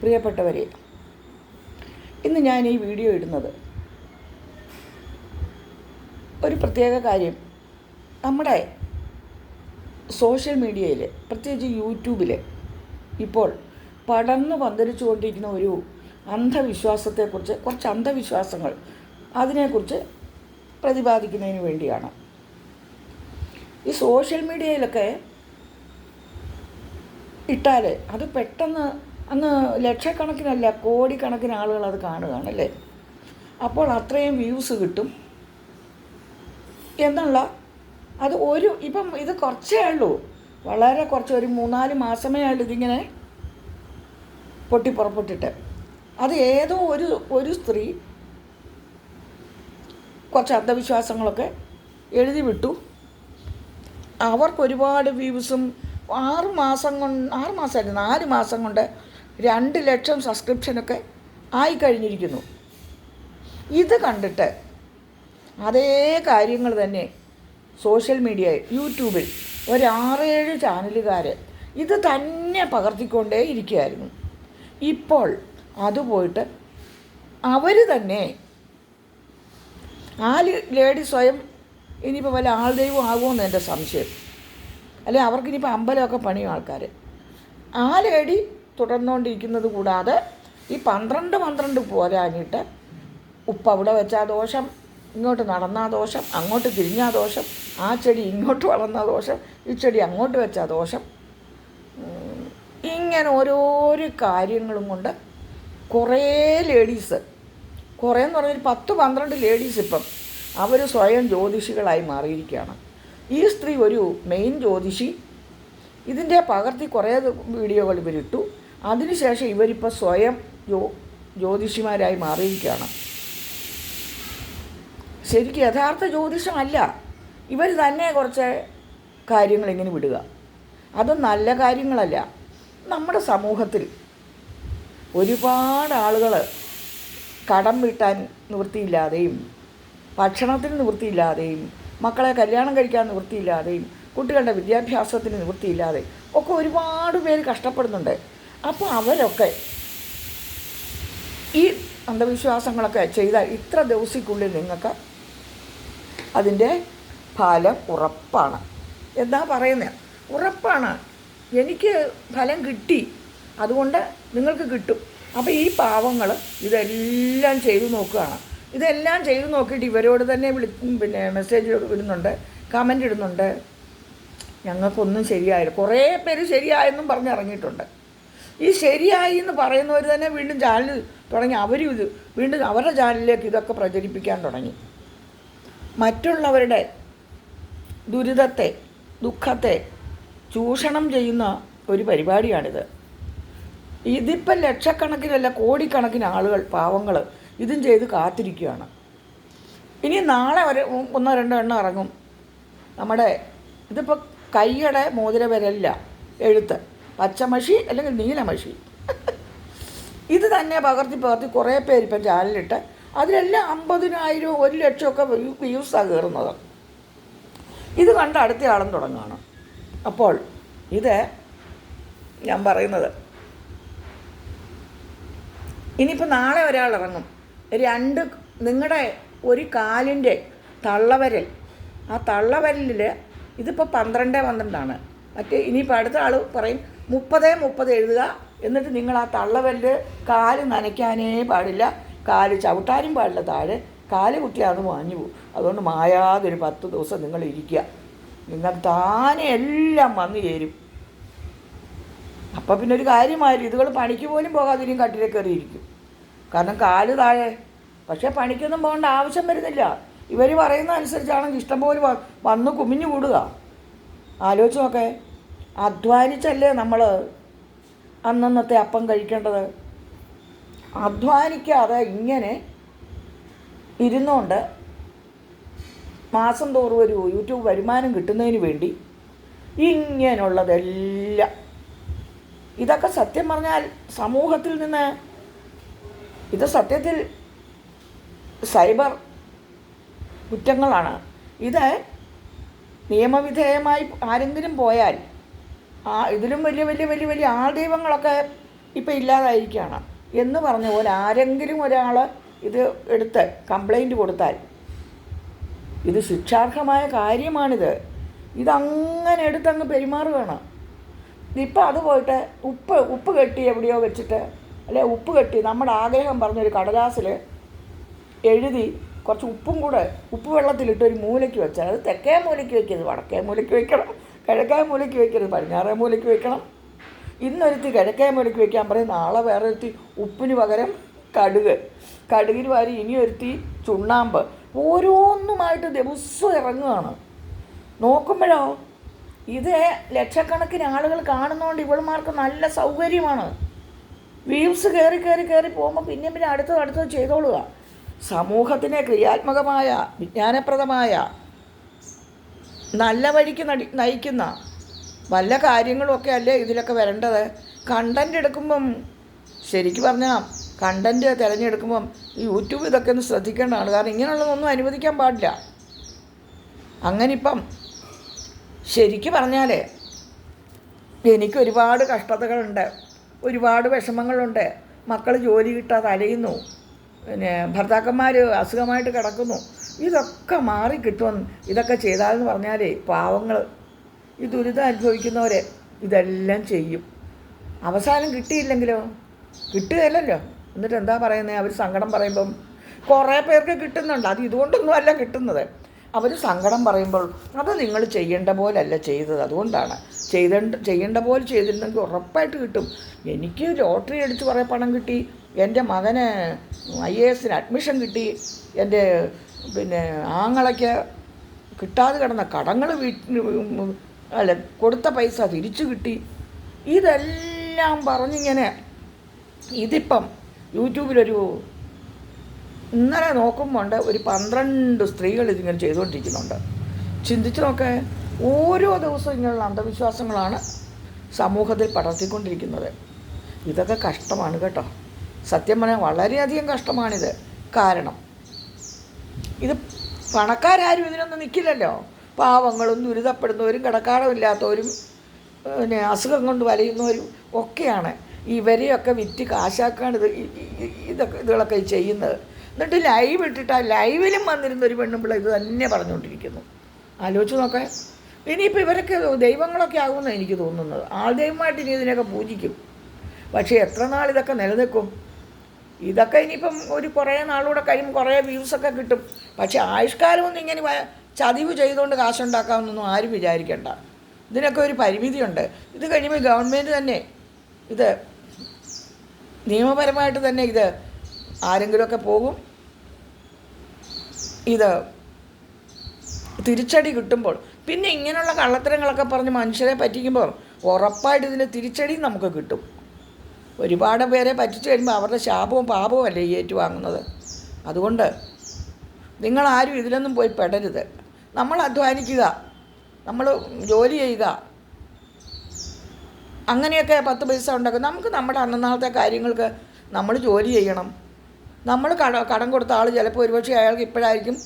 പ്രിയപ്പെട്ടവരെ ഇന്ന് ഞാൻ ഈ വീഡിയോ ഇടുന്നത് ഒരു പ്രത്യേക കാര്യം. നമ്മുടെ സോഷ്യൽ മീഡിയയിൽ പ്രത്യേകിച്ച് യൂട്യൂബിൽ ഇപ്പോൾ പടർന്നു പന്തലിച്ചുകൊണ്ടിരിക്കുന്ന ഒരു അന്ധവിശ്വാസത്തെക്കുറിച്ച് കുറച്ച് അന്ധവിശ്വാസങ്ങൾ അതിനെക്കുറിച്ച് പ്രതിപാദിക്കുന്നതിന് വേണ്ടിയാണ്. ഈ സോഷ്യൽ മീഡിയയിലൊക്കെ ഇട്ടാൽ അത് പെട്ടെന്ന് അങ്ങ് ലക്ഷക്കണക്കിനല്ല കോടിക്കണക്കിന് ആളുകൾ അത് കാണുകയാണല്ലേ അപ്പോൾ അത്രയും വ്യൂസ് കിട്ടും എന്നുള്ള അത് ഒരു ഇപ്പം ഇത് കുറച്ചേ ഉള്ളൂ. വളരെ കുറച്ച് ഒരു മൂന്നാൽ മാസമേ ഉള്ളൂ ഇതിങ്ങനെ പൊട്ടിപ്പുറപ്പെട്ടിട്ട്. അത് ഏതോ ഒരു ഒരു സ്ത്രീ കുറച്ച് അന്ധവിശ്വാസങ്ങളൊക്കെ എഴുതി വിട്ടു. അവർക്ക് ഒരുപാട് വ്യൂസും ആറ് മാസം കൊണ്ട് ആറ് മാസമല്ല നാല് മാസം കൊണ്ട് രണ്ട് ലക്ഷം സബ്സ്ക്രിപ്ഷനൊക്കെ ആയി കഴിഞ്ഞിരിക്കുന്നു. ഇത് കണ്ടിട്ട് അതേ കാര്യങ്ങൾ തന്നെ സോഷ്യൽ മീഡിയ യൂട്യൂബിൽ ഒരാറേഴ് ചാനലുകാർ ഇത് തന്നെ പകർത്തിക്കൊണ്ടേ ഇരിക്കുകയായിരുന്നു. ഇപ്പോൾ അത് പോയിട്ട് അവർ തന്നെ ആ ലേഡി സ്വയം ഇനിയിപ്പോൾ വല്ല ആൾ ദൈവം ആകുമെന്ന് എന്റെ സംശയം. അല്ലെ അവർക്കിനിയിപ്പോൾ അമ്പലമൊക്കെ പണിയും ആൾക്കാർ ആ ലേഡി തുടർന്നുകൊണ്ടിരിക്കുന്നത് കൂടാതെ ഈ പന്ത്രണ്ട് പന്ത്രണ്ട് പോരാഞ്ഞിട്ട് ഉപ്പ് അവിടെ വെച്ചാൽ ദോഷം ഇങ്ങോട്ട് നടന്നാ ദോഷം അങ്ങോട്ട് തിരിഞ്ഞാ ദോഷം ആ ചെടി ഇങ്ങോട്ട് വളർന്ന ദോഷം ഈ ചെടി അങ്ങോട്ട് വെച്ചാൽ ദോഷം. ഇങ്ങനെ ഓരോരോ കാര്യങ്ങളും കൊണ്ട് കുറേ ലേഡീസ് കുറേ എന്ന് പറഞ്ഞാൽ പത്ത് പന്ത്രണ്ട് ലേഡീസ് ഇപ്പം അവർ സ്വയം ജ്യോതിഷികളായി മാറിയിരിക്കുകയാണ്. ഈ സ്ത്രീ ഒരു മെയിൻ ജ്യോതിഷി. ഇതിന്റെ പകർത്തി കുറേ വീഡിയോകൾ ഇവരിട്ടു. അതിനുശേഷം ഇവരിപ്പോൾ സ്വയം ജ്യോ ജ്യോതിഷിമാരായി മാറിയിരിക്കുകയാണ്. ശരിക്കും യഥാർത്ഥ ജ്യോതിഷമല്ല. ഇവർ തന്നെ കുറച്ച് കാര്യങ്ങൾ ഇങ്ങനെ വിടുക. അത് നല്ല കാര്യങ്ങളല്ല. നമ്മുടെ സമൂഹത്തിൽ ഒരുപാട് ആളുകൾ കടം വീട്ടാൻ നിവൃത്തിയില്ലാതെയും ഭക്ഷണത്തിന് നിവൃത്തിയില്ലാതെയും മക്കളെ കല്യാണം കഴിക്കാൻ നിവൃത്തിയില്ലാതെയും കുട്ടികളുടെ വിദ്യാഭ്യാസത്തിന് നിവൃത്തിയില്ലാതെ ഒക്കെ ഒരുപാട് പേര് കഷ്ടപ്പെടുന്നുണ്ട്. അപ്പോൾ അവരൊക്കെ ഈ അന്ധവിശ്വാസങ്ങളൊക്കെ ചെയ്താൽ ഇത്ര ദിവസക്കുള്ളിൽ നിങ്ങൾക്ക് അതിന്റെ ഫലം ഉറപ്പാണ്. എന്താ പറയുന്നത് ഉറപ്പാണ്. എനിക്ക് ഫലം കിട്ടി. അതുകൊണ്ട് നിങ്ങൾക്ക് കിട്ടും. അപ്പോൾ ഈ പാവങ്ങൾ ഇതെല്ലാം ചെയ്തു നോക്കുകയാണ്. ഇതെല്ലാം ചെയ്തു നോക്കിയിട്ട് ഇവരോട് തന്നെ വിളി പിന്നെ മെസ്സേജ് ഇടുന്നുണ്ട് കമന്റ് ഇടുന്നുണ്ട്. ഞങ്ങൾക്കൊന്നും ശരിയായില്ല. കുറേ പേര് ശരിയായെന്നും പറഞ്ഞ് ഇറങ്ങിയിട്ടുണ്ട്. ഈ ശരിയായി എന്ന് പറയുന്നവർ തന്നെ വീണ്ടും ചാനൽ തുടങ്ങി. അവരും ഇത് വീണ്ടും അവരുടെ ചാനലിലേക്ക് ഇതൊക്കെ പ്രചരിപ്പിക്കാൻ തുടങ്ങി. മറ്റുള്ളവരുടെ ദുരിതത്തെ ദുഃഖത്തെ ചൂഷണം ചെയ്യുന്ന ഒരു പരിപാടിയാണിത്. ഇതിപ്പം ലക്ഷക്കണക്കിനല്ല കോടിക്കണക്കിന് ആളുകൾ പാവങ്ങൾ ഇതും ചെയ്ത് കാത്തിരിക്കുകയാണ്. ഇനി നാളെ ഒരു ഒന്നോ രണ്ടോ എണ്ണം ഇറങ്ങും. നമ്മുടെ ഇതിപ്പോൾ കൈയുടെ മോതിരവരല്ല എഴുത്ത്. പച്ചമഷി അല്ലെങ്കിൽ നീലമഷി. ഇത് തന്നെ പകർത്തി പകർത്തി കുറേ പേര് ഇപ്പം ചാനലിട്ട് അതിലെല്ലാം അമ്പതിനായിരവും ഒരു ലക്ഷമൊക്കെ വ്യൂസാണ് കയറുന്നത്. ഇത് കണ്ട് അടുത്ത ആളും തുടങ്ങുകയാണ് അപ്പോൾ ഇത് ഞാൻ പറയുന്നത്. ഇനിയിപ്പോൾ നാളെ ഒരാൾ ഇറങ്ങും. രണ്ട് നിങ്ങളുടെ ഒരു കാലിന്റെ തള്ളവരൽ. ആ തള്ളവരലിൽ ഇതിപ്പോൾ പന്ത്രണ്ട് പന്ത്രണ്ടാണ്. മറ്റേ ഇനിയിപ്പോൾ അടുത്ത ആൾ പറയും മുപ്പതേ മുപ്പത് എഴുതുക. എന്നിട്ട് നിങ്ങൾ ആ തള്ളവൽ കാൽ നനയ്ക്കാനേ പാടില്ല. കാൽ ചവിട്ടാനും പാടില്ല താഴെ. കാൽ കുത്തിയാന്ന് മാഞ്ഞു പോകും. അതുകൊണ്ട് മായാതെ ഒരു പത്ത് ദിവസം നിങ്ങൾ ഇരിക്കുക. നിങ്ങൾ താനെ എല്ലാം വന്നു ചേരും. അപ്പം പിന്നെ ഒരു കാര്യമായില്ല. ഇതുകൾ പണിക്ക് പോലും പോകാതെ ഇനിയും കട്ടിലെ കയറിയിരിക്കും. കാരണം കാൽ താഴെ. പക്ഷേ പണിക്കൊന്നും പോകേണ്ട ആവശ്യം വരുന്നില്ല. ഇവർ പറയുന്ന അനുസരിച്ചാണെങ്കിൽ ഇഷ്ടംപോലെ വന്ന് കുമിഞ്ഞു കൂടുക. ആലോചിച്ച് നോക്കേ. അധ്വാനിച്ചല്ലേ നമ്മൾ അന്നന്നത്തെ അപ്പം കഴിക്കേണ്ടത്? അധ്വാനിക്കാതെ ഇങ്ങനെ ഇരുന്നുകൊണ്ട് മാസം തോറും ഒരു യൂട്യൂബ് വരുമാനം കിട്ടുന്നതിന് വേണ്ടി ഇങ്ങനെയുള്ളതെല്ലാം. ഇതൊക്കെ സത്യം പറഞ്ഞാൽ സമൂഹത്തിൽ നിന്ന് ഇത് സത്യത്തിൽ സൈബർ കുറ്റങ്ങളാണ്. ഇത് നിയമവിധേയമായി ആരെങ്കിലും പോയാൽ ആ ഇതിലും വലിയ വലിയ വലിയ വലിയ ആൾദൈവങ്ങളൊക്കെ ഇപ്പം ഇല്ലാതായിരിക്കുകയാണ്. എന്ന് പറഞ്ഞ പോലെ ആരെങ്കിലും ഒരാൾ ഇത് എടുത്ത് കംപ്ലൈന്റ് കൊടുത്താൽ ഇത് ശിക്ഷാർഹമായ കാര്യമാണിത്. ഇതങ്ങനെ എടുത്തങ്ങ് പെരുമാറുകയാണ്. ഇപ്പം അത് പോയിട്ട് ഉപ്പ് ഉപ്പ് കെട്ടി എവിടെയോ വെച്ചിട്ട് അല്ലെ ഉപ്പ് കെട്ടി നമ്മുടെ ആഗ്രഹം പറഞ്ഞൊരു കടലാസിൽ എഴുതി കുറച്ച് ഉപ്പും കൂടെ ഉപ്പ് വെള്ളത്തിലിട്ട് ഒരു മൂലയ്ക്ക് വെച്ചാൽ അത് തെക്കേ മൂലയ്ക്ക് വെക്കരുത് വടക്കേ മൂലയ്ക്ക് വെക്കണം. കിഴക്കേ മൂലയ്ക്ക് വെക്കരുത്. പടിഞ്ഞാറേ മൂലയ്ക്ക് വെക്കണം. ഇന്നൊരുത്തി കിഴക്കേ മൂലയ്ക്ക് വെക്കാൻ പറയും. നാളെ വേറെ ഒരുത്തി ഉപ്പിന് പകരം കടുക്. കടുകിന് വാരി ഇനി ഒരുത്തി ചുണ്ണാമ്പ്. ഓരോന്നുമായിട്ട് ദിവസവും ഇറങ്ങുകയാണ് നോക്കുമ്പോഴോ ഇത് ലക്ഷക്കണക്കിന് ആളുകൾ കാണുന്നതുകൊണ്ട് ഇവളുമാർക്ക് നല്ല സൗകര്യമാണ്. വ്യൂസ് കയറി കയറി കയറി പോകുമ്പോൾ പിന്നെയും പിന്നെ അടുത്തത് അടുത്തത് ചെയ്തോളുക. സമൂഹത്തിനെ ക്രിയാത്മകമായ വിജ്ഞാനപ്രദമായ നല്ല വഴിക്ക് നടി നയിക്കുന്ന വല്ല കാര്യങ്ങളുമൊക്കെ അല്ലേ ഇതിലൊക്കെ വരേണ്ടത്? കണ്ടന്റ് എടുക്കുമ്പം ശരിക്കും പറഞ്ഞാൽ കണ്ടന്റ് തിരഞ്ഞെടുക്കുമ്പം യൂട്യൂബ് ഇതൊക്കെ ഒന്ന് ശ്രദ്ധിക്കേണ്ടതാണ്. കാരണം ഇങ്ങനെയുള്ളതൊന്നും അനുവദിക്കാൻ പാടില്ല. അങ്ങനെ ഇപ്പം ശരിക്ക് പറഞ്ഞാൽ എനിക്ക് ഒരുപാട് കഷ്ടതകളുണ്ട്. ഒരുപാട് വിഷമങ്ങളുണ്ട്. മക്കൾ ജോലി കിട്ടാതെ അലയുന്നു. പിന്നെ ഭർത്താക്കന്മാർ അസുഖമായിട്ട് കിടക്കുന്നു. ഇതൊക്കെ മാറി കിട്ടുമെന്ന് ഇതൊക്കെ ചെയ്താലെന്ന് പറഞ്ഞാലേ പാവങ്ങൾ ഈ ദുരിതം അനുഭവിക്കുന്നവരെ ഇതെല്ലാം ചെയ്യും. അവസാനം കിട്ടിയില്ലെങ്കിലോ? കിട്ടുകയില്ലല്ലോ. എന്നിട്ട് എന്താ പറയുന്നത് അവർ സങ്കടം പറയുമ്പം കുറേ പേർക്ക് കിട്ടുന്നുണ്ട്. അത് ഇതുകൊണ്ടൊന്നും അല്ല കിട്ടുന്നത്. അവർ സങ്കടം പറയുമ്പോൾ അത് നിങ്ങൾ ചെയ്യേണ്ട പോലല്ല ചെയ്തത്. അതുകൊണ്ടാണ്. ചെയ്തേണ്ട ചെയ്യേണ്ട പോലെ ചെയ്തിരുന്നെങ്കിൽ ഉറപ്പായിട്ട് കിട്ടും. എനിക്ക് ലോട്ടറി അടിച്ച് കുറേ പണം കിട്ടി. എന്റെ മകന് ഐ എ എസിന് അഡ്മിഷൻ കിട്ടി. എന്റെ പിന്നെ ആങ്ങളയ്ക്ക് കിട്ടാതെ കിടന്ന കടങ്ങൾ വീട്ടിന് അല്ല കൊടുത്ത പൈസ തിരിച്ചു കിട്ടി. ഇതെല്ലാം പറഞ്ഞിങ്ങനെ ഇതിപ്പം യൂട്യൂബിലൊരു ഇന്നലെ നോക്കുമ്പോൾ ഒരു പന്ത്രണ്ട് സ്ത്രീകൾ ഇതിങ്ങനെ ചെയ്തുകൊണ്ടിരിക്കുന്നുണ്ട്. ചിന്തിച്ചു നോക്കേ ഓരോ ദിവസവും ഇങ്ങനെയുള്ള അന്ധവിശ്വാസങ്ങളാണ് സമൂഹത്തിൽ പടർത്തിക്കൊണ്ടിരിക്കുന്നത്. ഇതൊക്കെ കഷ്ടമാണ് കേട്ടോ. സത്യം പറഞ്ഞാൽ വളരെയധികം കഷ്ടമാണിത്. കാരണം ഇത് പണക്കാരും ഇതിനൊന്നും നിൽക്കില്ലല്ലോ പാവങ്ങളും ദുരിതപ്പെടുന്നവരും കിടക്കാടമില്ലാത്തവരും പിന്നെ അസുഖം കൊണ്ട് വലയുന്നവരും ഒക്കെയാണ്. ഇവരെയൊക്കെ വിറ്റ് കാശാക്കാണ് ഇത് ഇതൊക്കെ ഇതുകളൊക്കെ ചെയ്യുന്നത്. എന്നിട്ട് ലൈവ് ഇട്ടിട്ട് ആ ലൈവിലും വന്നിരുന്ന ഒരു പെണ്ണുമ്പിള്ള ഇത് തന്നെ പറഞ്ഞുകൊണ്ടിരിക്കുന്നു. ആലോചിച്ച് നോക്കാൻ ഇനിയിപ്പോൾ ഇവരൊക്കെ ദൈവങ്ങളൊക്കെ ആകുമെന്നാണ് എനിക്ക് തോന്നുന്നത്. ആൾ ദൈവമായിട്ട് ഇനി ഇതിനൊക്കെ പൂജിക്കും. പക്ഷേ എത്ര നാൾ ഇതൊക്കെ നിലനിൽക്കും? ഇതൊക്കെ ഇനിയിപ്പം ഒരു കുറേ നാളുകൂടെ കഴിയുമ്പോൾ കുറേ വ്യൂസൊക്കെ കിട്ടും. പക്ഷേ ആയുഷ്കാലമൊന്നും ഇങ്ങനെ ചതിവ് ചെയ്തുകൊണ്ട് കാശുണ്ടാക്കാമെന്നൊന്നും ആരും വിചാരിക്കേണ്ട. ഇതിനൊക്കെ ഒരു പരിമിതിയുണ്ട്. ഇത് കഴിയുമ്പോൾ ഗവൺമെന്റ് തന്നെ ഇത് നിയമപരമായിട്ട് തന്നെ ഇത് ആരെങ്കിലുമൊക്കെ പോകും. ഇത് തിരിച്ചടി കിട്ടുമ്പോൾ. പിന്നെ ഇങ്ങനെയുള്ള കള്ളത്തരങ്ങളൊക്കെ പറഞ്ഞ് മനുഷ്യരെ പറ്റിക്കുമ്പോൾ ഉറപ്പായിട്ട് ഇതിന്റെ തിരിച്ചടി നമുക്ക് കിട്ടും. ഒരുപാട് പേരെ പറ്റിച്ചു കഴിയുമ്പോൾ അവരുടെ ശാപവും പാപവും അല്ലേ ഏറ്റുവാങ്ങുന്നത്? അതുകൊണ്ട് നിങ്ങളാരും ഇതിലൊന്നും പോയി പെടരുത്. നമ്മൾ അധ്വാനിക്കുക. നമ്മൾ ജോലി ചെയ്യുക. അങ്ങനെയൊക്കെ പത്ത് പൈസ ഉണ്ടാക്കും. നമുക്ക് നമ്മുടെ അന്നനാളത്തെ കാര്യങ്ങൾക്ക് നമ്മൾ ജോലി ചെയ്യണം. നമ്മൾ കട കടം കൊടുത്ത ആൾ ചിലപ്പോൾ ഒരുപക്ഷെ അയാൾക്ക് ഇപ്പോഴായിരിക്കും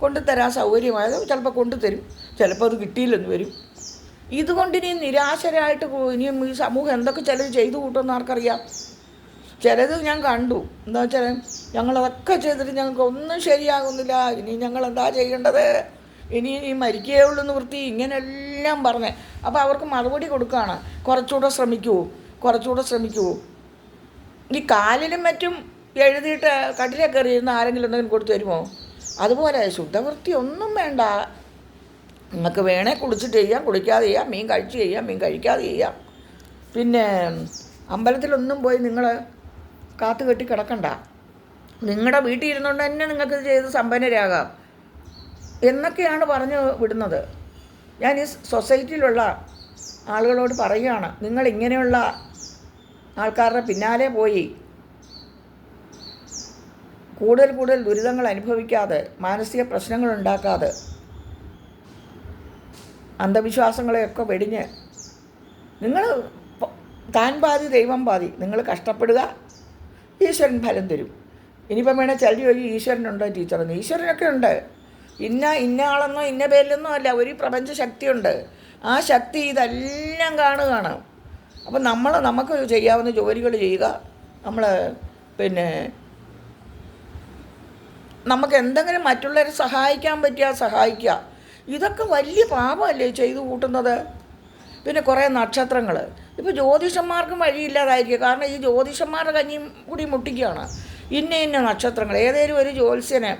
കൊണ്ടുതരാൻ സൗകര്യമായത്. ചിലപ്പോൾ കൊണ്ടുതരും. ചിലപ്പോൾ അത് കിട്ടിയില്ലെന്ന് വരും. ഇതുകൊണ്ട് ഇനി നിരാശരായിട്ട് ഇനിയും ഈ സമൂഹം എന്തൊക്കെ ചിലർ ചെയ്തു കൂട്ടുമെന്ന് ആർക്കറിയാം? ചിലത് ഞാൻ കണ്ടു. എന്താ വെച്ചാൽ ഞങ്ങളതൊക്കെ ചെയ്തിട്ട് ഞങ്ങൾക്ക് ഒന്നും ശരിയാകുന്നില്ല. ഇനി ഞങ്ങൾ എന്താ ചെയ്യേണ്ടത്? ഇനി ഇനി മരിക്കേ ഉള്ളൂ നിവൃത്തി ഇങ്ങനെയെല്ലാം പറഞ്ഞ്. അപ്പോൾ അവർക്ക് മറുപടി കൊടുക്കുകയാണ് കുറച്ചുകൂടെ ശ്രമിക്കൂ. കുറച്ചുകൂടെ ശ്രമിക്കൂ. ഈ കാലിലും മറ്റും എഴുതിയിട്ട് കട്ടിലേ കയറിയിരുന്ന ആരെങ്കിലും എന്തെങ്കിലും കൊടുത്തു തരുമോ? അതുപോലെ ശുദ്ധവൃത്തി ഒന്നും വേണ്ട. നിങ്ങൾക്ക് വേണേൽ കുളിച്ചിട്ട് ചെയ്യാം കുളിക്കാതെ ചെയ്യാം മീൻ കഴിച്ച് ചെയ്യാം മീൻ കഴിക്കാതെ ചെയ്യാം. പിന്നെ അമ്പലത്തിലൊന്നും പോയി നിങ്ങൾ കാത്തു കെട്ടി കിടക്കണ്ട. നിങ്ങളുടെ വീട്ടിൽ ഇരുന്നുകൊണ്ട് തന്നെ നിങ്ങൾക്ക് ചെയ്ത് സമ്പന്നരാകാം. എന്നൊക്കെയാണ് പറഞ്ഞു വിടുന്നത്. ഞാൻ ഈ സൊസൈറ്റിയിലുള്ള ആളുകളോട് പറയുകയാണ് നിങ്ങൾ ഇങ്ങനെയുള്ള ആൾക്കാരുടെ പിന്നാലെ പോയി. കൂടുതൽ കൂടുതൽ ദുരിതങ്ങൾ അനുഭവിക്കാതെ മാനസിക പ്രശ്നങ്ങൾ ഉണ്ടാക്കാതെ അന്ധവിശ്വാസങ്ങളെയൊക്കെ വെടിഞ്ഞ്. നിങ്ങൾ താൻ പാതി ദൈവം പാതി. നിങ്ങൾ കഷ്ടപ്പെടുക. ഈശ്വരൻ ഫലം തരും. ഇനിയിപ്പം വേണേൽ ചിലർ വഴി ഈശ്വരനുണ്ടോ ടീച്ചറെന്ന് ഈശ്വരനൊക്കെ ഉണ്ട്. ഇന്ന ഇന്ന ആളെന്നോ ഇന്ന പേരിലെന്നോ അല്ല ഒരു പ്രപഞ്ച ശക്തിയുണ്ട്. ആ ശക്തി ഇതെല്ലാം കാണുകയാണ്. അപ്പം നമ്മൾ നമുക്ക് ചെയ്യാവുന്ന ജോലികൾ ചെയ്യുക. നമ്മൾ പിന്നെ നമുക്ക് എന്തെങ്കിലും മറ്റുള്ളവരെ സഹായിക്കാൻ പറ്റിയാൽ സഹായിക്കുക. ഇതൊക്കെ വലിയ പാപമല്ലേ ചെയ്തു കൂട്ടുന്നത്? പിന്നെ കുറേ നക്ഷത്രങ്ങൾ ഇപ്പോൾ ജ്യോതിഷന്മാർക്കും വഴിയില്ലാതായിരിക്കുക കാരണം ഈ ജ്യോതിഷന്മാരുടെ കഞ്ഞിയും കൂടി മുട്ടിക്കുകയാണ്. ഇന്ന ഇന്ന നക്ഷത്രങ്ങൾ ഏതേലും ഒരു ജ്യോത്സ്യന്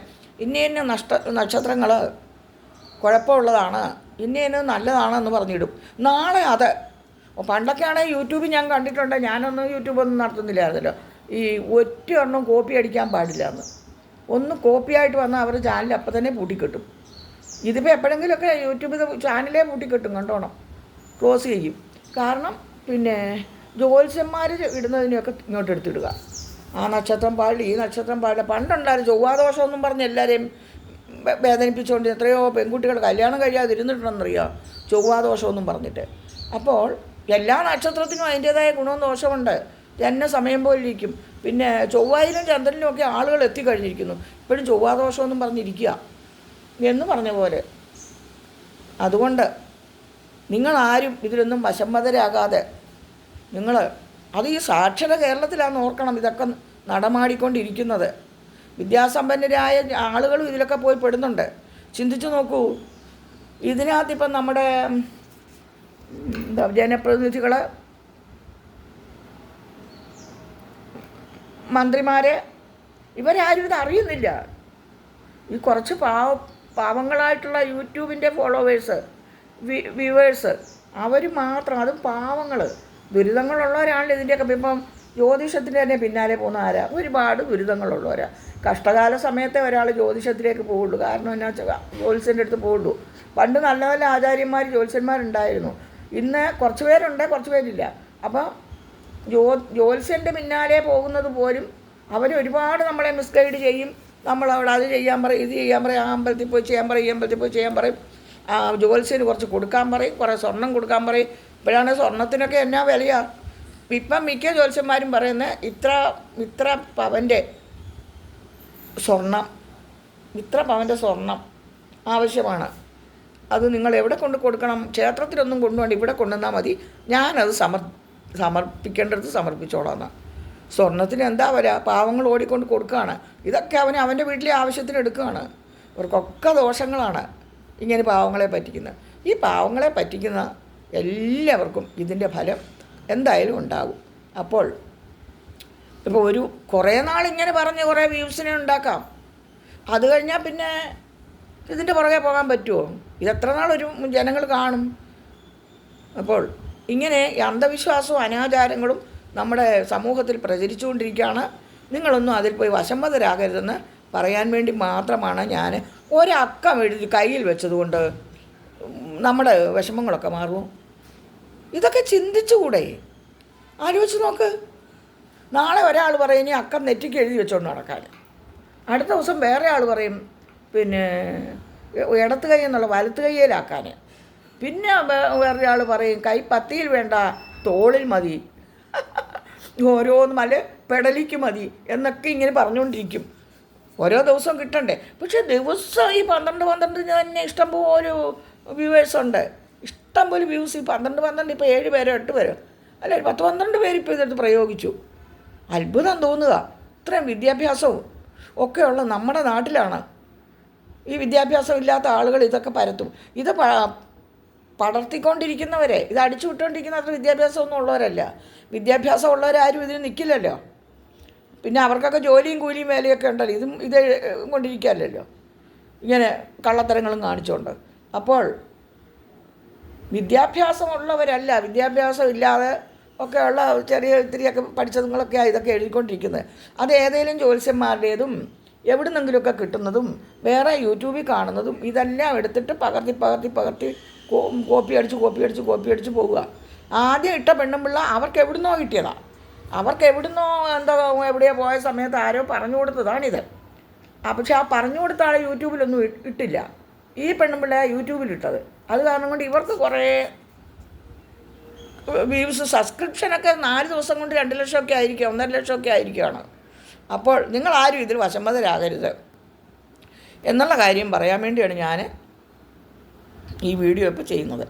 ഇന്ന ഇന്ന നഷ്ട നക്ഷത്രങ്ങൾ കുഴപ്പമുള്ളതാണ് ഇന്ന ഇന്ന നല്ലതാണെന്ന് പറഞ്ഞിടും. നാളെ അത് പണ്ടൊക്കെ ആണെങ്കിൽ യൂട്യൂബിൽ ഞാൻ കണ്ടിട്ടുണ്ട്. ഞാനൊന്നും യൂട്യൂബൊന്നും നടത്തുന്നില്ലായിരുന്നല്ലോ. ഈ ഒറ്റ എണ്ണം കോപ്പി അടിക്കാൻ പാടില്ല എന്ന് ഒന്ന് കോപ്പിയായിട്ട് വന്നാൽ അവരുടെ ചാനൽ അപ്പം തന്നെ പൂട്ടിക്കിട്ടും. ഇതിപ്പോൾ എപ്പോഴെങ്കിലുമൊക്കെ യൂട്യൂബ് ചാനലേ പൂട്ടിക്കിട്ടും കണ്ടോണം. ക്ലോസ് ചെയ്യും. കാരണം പിന്നെ ജ്യോത്സ്യന്മാർ ഇടുന്നതിനെയൊക്കെ ഇങ്ങോട്ട് എടുത്തിടുക. ആ നക്ഷത്രം പാടില്ല ഈ നക്ഷത്രം പാടില്ല. പണ്ടുണ്ടായിരുന്നു ചൊവ്വാദോഷമൊന്നും പറഞ്ഞ് എല്ലാവരെയും വേദനിപ്പിച്ചുകൊണ്ട് എത്രയോ പെൺകുട്ടികൾ കല്യാണം കഴിയാതിരുന്നിട്ടുണ്ടെന്നറിയോ? ചൊവ്വാദോഷമൊന്നും പറഞ്ഞിട്ട്. അപ്പോൾ എല്ലാ നക്ഷത്രത്തിനും അതിന്റേതായ ഗുണവും ദോഷമുണ്ട് തന്നെ സമയം പോലെ ഇരിക്കും. പിന്നെ ചൊവ്വായിലും ചന്ദ്രനിലും ഒക്കെ ആളുകൾ എത്തിക്കഴിഞ്ഞിരിക്കുന്നു. ഇപ്പോഴും ചൊവ്വാദോഷമൊന്നും പറഞ്ഞിരിക്കുക. എന്ന് പറഞ്ഞ പോലെ. അതുകൊണ്ട് നിങ്ങളാരും ഇതിലൊന്നും വശംവതരാകാതെ നിങ്ങൾ അത് ഈ സാക്ഷര കേരളത്തിലാണ് ഓർക്കണം ഇതൊക്കെ നടമാടിക്കൊണ്ടിരിക്കുന്നത്. വിദ്യാസമ്പന്നരായ ആളുകളും ഇതിലൊക്കെ പോയി പെടുന്നുണ്ട്. ചിന്തിച്ചു നോക്കൂ. ഇതിനകത്തിപ്പം നമ്മുടെ ജനപ്രതിനിധികൾ മന്ത്രിമാരെ ഇവരാരും ഇത് അറിയുന്നില്ല. ഈ കുറച്ച് പാവ പാവങ്ങളായിട്ടുള്ള യൂട്യൂബിന്റെ ഫോളോവേഴ്സ് വ്യൂവേഴ്സ് അവർ മാത്രം അതും പാവങ്ങൾ ദുരിതങ്ങളുള്ളവരാണല്ലോ ഇതിന്റെയൊക്കെ ഇപ്പം ജ്യോതിഷത്തിന്റെ തന്നെ പിന്നാലെ പോകുന്ന ആരാ? ഒരുപാട് ദുരിതങ്ങളുള്ളവരാ കഷ്ടകാല സമയത്തെ ഒരാൾ ജ്യോതിഷത്തിലേക്ക് പോകുള്ളൂ. കാരണം എന്നാ വെച്ചാൽ ജ്യോത്സ്യന്റെ അടുത്ത് പോകുള്ളൂ. പണ്ട് നല്ല നല്ല ആചാര്യന്മാർ ജ്യോത്സ്യന്മാരുണ്ടായിരുന്നു. ഇന്ന് കുറച്ച് പേരുണ്ട് കുറച്ച് പേരില്ല. അപ്പോൾ ജ്യോ ജ്യോത്സ്യന്റെ പിന്നാലെ പോകുന്നത് പോലും അവർ ഒരുപാട് നമ്മളെ മിസ്ഗൈഡ് ചെയ്യും. നമ്മളവിടെ അത് ചെയ്യാൻ പറയും ഇത് ചെയ്യാൻ പറയും ആ അമ്പലത്തിൽ പോയി ചെയ്യാൻ പറയും ഈ അമ്പലത്തിൽ പോയി ചെയ്യാൻ പറയും. ആ ജ്യോത്സ്യന് കുറച്ച് കൊടുക്കാൻ പറയും കുറേ സ്വർണം കൊടുക്കാൻ പറയും. ഇപ്പോഴാണ് സ്വർണത്തിനൊക്കെ എന്നാ വിലയാണ് ഇപ്പം മിക്ക ജ്യോത്സ്യന്മാരും പറയുന്നത് ഇത്ര ഇത്ര പവന്റെ സ്വർണം ഇത്ര പവന്റെ സ്വർണം ആവശ്യമാണ്. അത് നിങ്ങൾ എവിടെ കൊണ്ട് കൊടുക്കണം? ക്ഷേത്രത്തിലൊന്നും കൊണ്ടുപോകണ്ട ഇവിടെ കൊണ്ടുവന്നാൽ മതി. ഞാനത് സമർ സമർപ്പിക്കേണ്ടടുത്ത് സമർപ്പിച്ചോളാം സ്വർണത്തിന് എന്താ വരിക പാവങ്ങൾ ഓടിക്കൊണ്ട് കൊടുക്കുകയാണ്. ഇതൊക്കെ അവന് അവന്റെ വീട്ടിലെ ആവശ്യത്തിന് എടുക്കുകയാണ്. ഇവർക്കൊക്കെ ദോഷങ്ങളാണ്. ഇങ്ങനെ പാവങ്ങളെ പറ്റിക്കുന്നത് ഈ പാവങ്ങളെ പറ്റിക്കുന്ന എല്ലാവർക്കും ഇതിന്റെ ഫലം എന്തായാലും ഉണ്ടാകും. അപ്പോൾ ഇപ്പോൾ ഒരു കുറേ നാൾ ഇങ്ങനെ പറഞ്ഞ് കുറേ വ്യൂസിനെ ഉണ്ടാക്കാം. അത് കഴിഞ്ഞാൽ പിന്നെ ഇതിന്റെ പുറകെ പോകാൻ പറ്റുമോ ഇതെത്ര ഒരു ജനങ്ങൾ കാണും? അപ്പോൾ ഇങ്ങനെ അന്ധവിശ്വാസവും അനാചാരങ്ങളും നമ്മുടെ സമൂഹത്തിൽ പ്രചരിച്ചുകൊണ്ടിരിക്കുകയാണ്. നിങ്ങളൊന്നും അതിൽ പോയി വശംവതരാകരുതെന്ന് പറയാൻ വേണ്ടി മാത്രമാണ് ഞാൻ ഒരക്കം എഴുതി കയ്യിൽ വെച്ചതുകൊണ്ട് നമ്മുടെ വിഷമങ്ങളൊക്കെ മാറുമോ? ഇതൊക്കെ ചിന്തിച്ചുകൂടെ? ആലോചിച്ച് നോക്ക്. നാളെ ഒരാൾ പറയും ഇനി അക്കം നെറ്റിക്ക് എഴുതി വെച്ചുകൊണ്ട് നടക്കാൻ. അടുത്ത ദിവസം വേറെ ആൾ പറയും പിന്നെ ഇടത്ത് കൈ എന്നുള്ള വലത്ത് കൈയിലാക്കാൻ പിന്നെ വേറെ ആൾ പറയും കൈ പത്തിയിൽ വേണ്ട തോളിൽ മതി. ഓരോന്നും അല്ലെ പെടലിക്ക് മതി എന്നൊക്കെ ഇങ്ങനെ പറഞ്ഞുകൊണ്ടിരിക്കും ഓരോ ദിവസവും കിട്ടണ്ടേ? പക്ഷേ ദിവസം ഈ പന്ത്രണ്ട് പന്ത്രണ്ട് തന്നെ ഇഷ്ടംപോലെ വ്യൂവേഴ്സ് ഉണ്ട്. ഇഷ്ടംപോലെ വ്യൂസ് ഈ പന്ത്രണ്ട് പന്ത്രണ്ട് ഇപ്പോൾ ഏഴ് പേരോ എട്ട് പേരോ? അല്ല ഒരു പത്ത് പന്ത്രണ്ട് പേര് ഇപ്പോൾ ഇതെടുത്ത് പ്രയോഗിച്ചു. അത്ഭുതം തോന്നുക. ഇത്രയും വിദ്യാഭ്യാസവും ഒക്കെയുള്ള നമ്മുടെ നാട്ടിലാണ് ഈ വിദ്യാഭ്യാസം ഇല്ലാത്ത ആളുകൾ ഇതൊക്കെ പരത്തും. ഇത് പടർത്തിക്കൊണ്ടിരിക്കുന്നവരെ ഇത് അടിച്ചു വിട്ടുകൊണ്ടിരിക്കുന്ന അത്ര വിദ്യാഭ്യാസമൊന്നും ഉള്ളവരല്ല. വിദ്യാഭ്യാസം ഉള്ളവരാരും ഇതിന് നിൽക്കില്ലല്ലോ പിന്നെ അവർക്കൊക്കെ ജോലിയും കൂലിയും വേലയൊക്കെ ഉണ്ടല്ലോ. ഇതും ഇത് കൊണ്ടിരിക്കാമല്ലോ ഇങ്ങനെ കള്ളത്തരങ്ങളും കാണിച്ചുകൊണ്ട് അപ്പോൾ വിദ്യാഭ്യാസമുള്ളവരല്ല. വിദ്യാഭ്യാസം ഇല്ലാതെ ഒക്കെയുള്ള ചെറിയ ഇത്തിരിയൊക്കെ പഠിച്ചതുങ്ങളൊക്കെ ഇതൊക്കെ എഴുതിക്കൊണ്ടിരിക്കുന്നത് അത് ഏതെങ്കിലും ജ്യോത്സ്യന്മാരുടേതും എവിടുന്നെങ്കിലുമൊക്കെ കിട്ടുന്നതും വേറെ യൂട്യൂബിൽ കാണുന്നതും ഇതെല്ലാം എടുത്തിട്ട് പകർത്തി പകർത്തി പകർത്തി കോപ്പി അടിച്ച് കോപ്പി അടിച്ച് കോപ്പി അടിച്ച് പോവുക. ആദ്യം ഇട്ട പെണ്ണുമ്പിള്ള അവർക്ക് എവിടുന്നോ കിട്ടിയതാണ് അവർക്ക് എവിടുന്നോ എന്താ എവിടെയോ പോയ സമയത്ത് ആരോ പറഞ്ഞു കൊടുത്തതാണിത്. ആ പക്ഷെ ആ പറഞ്ഞു കൊടുത്ത ആൾ യൂട്യൂബിലൊന്നും ഇട്ടില്ല. ഈ പെണ്ണുമ്പിള്ള യൂട്യൂബിൽ ഇട്ടത് അത് കാരണം കൊണ്ട് ഇവർക്ക് കുറേ വ്യൂസ് സബ്സ്ക്രിപ്ഷനൊക്കെ നാല് ദിവസം കൊണ്ട് രണ്ട് ലക്ഷമൊക്കെ ആയിരിക്കും ഒന്നര ലക്ഷമൊക്കെ ആയിരിക്കുകയാണ് അപ്പോൾ നിങ്ങൾ ആരും ഇതിൽ വശംവതരാകരുത്. എന്നുള്ള കാര്യം പറയാൻ വേണ്ടിയാണ് ഞാൻ ഈ വീഡിയോ ഇപ്പോൾ ചെയ്യുന്നത്.